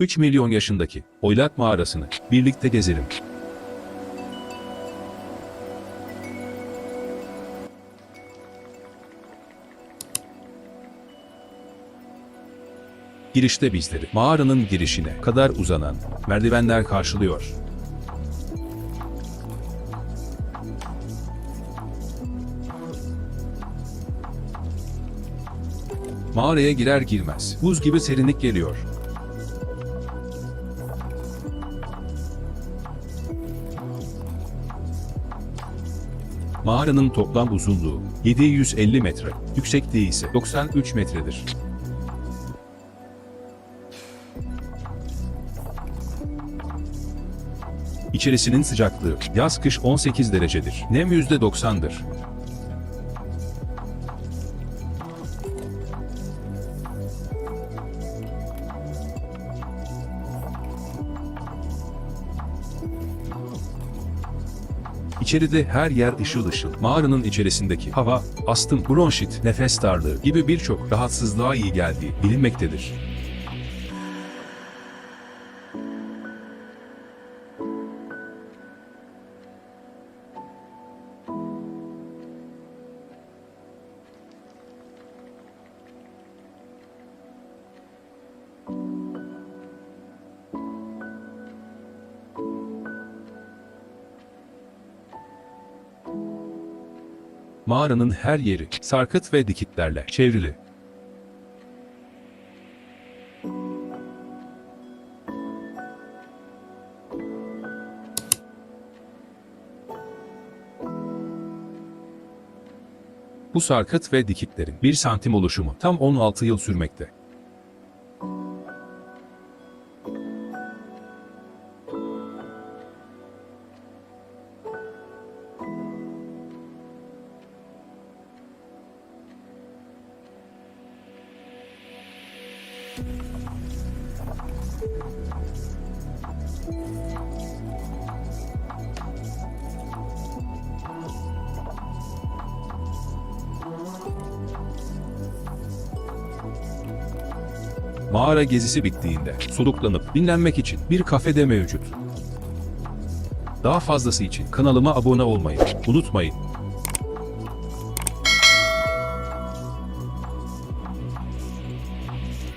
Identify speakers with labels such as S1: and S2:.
S1: 3 milyon yaşındaki Oylak mağarasını birlikte gezelim. Girişte bizleri mağaranın girişine kadar uzanan merdivenler karşılıyor. Mağaraya girer girmez buz gibi serinlik geliyor. Mağaranın toplam uzunluğu 750 metre, yüksekliği ise 93 metredir. İçerisinin sıcaklığı yaz-kış 18 derecedir. Nem %90'dır. İçeride her yer ışıl ışıl. Mağaranın içerisindeki hava, astım, bronşit, nefes darlığı gibi birçok rahatsızlığa iyi geldiği bilinmektedir. Mağaranın her yeri sarkıt ve dikitlerle çevrili. Bu sarkıt ve dikitlerin 1 santim oluşumu tam 16 yıl sürmekte. Mağara gezisi bittiğinde soluklanıp dinlenmek için bir kafede mevcut. Daha fazlası için kanalıma abone olmayı unutmayın.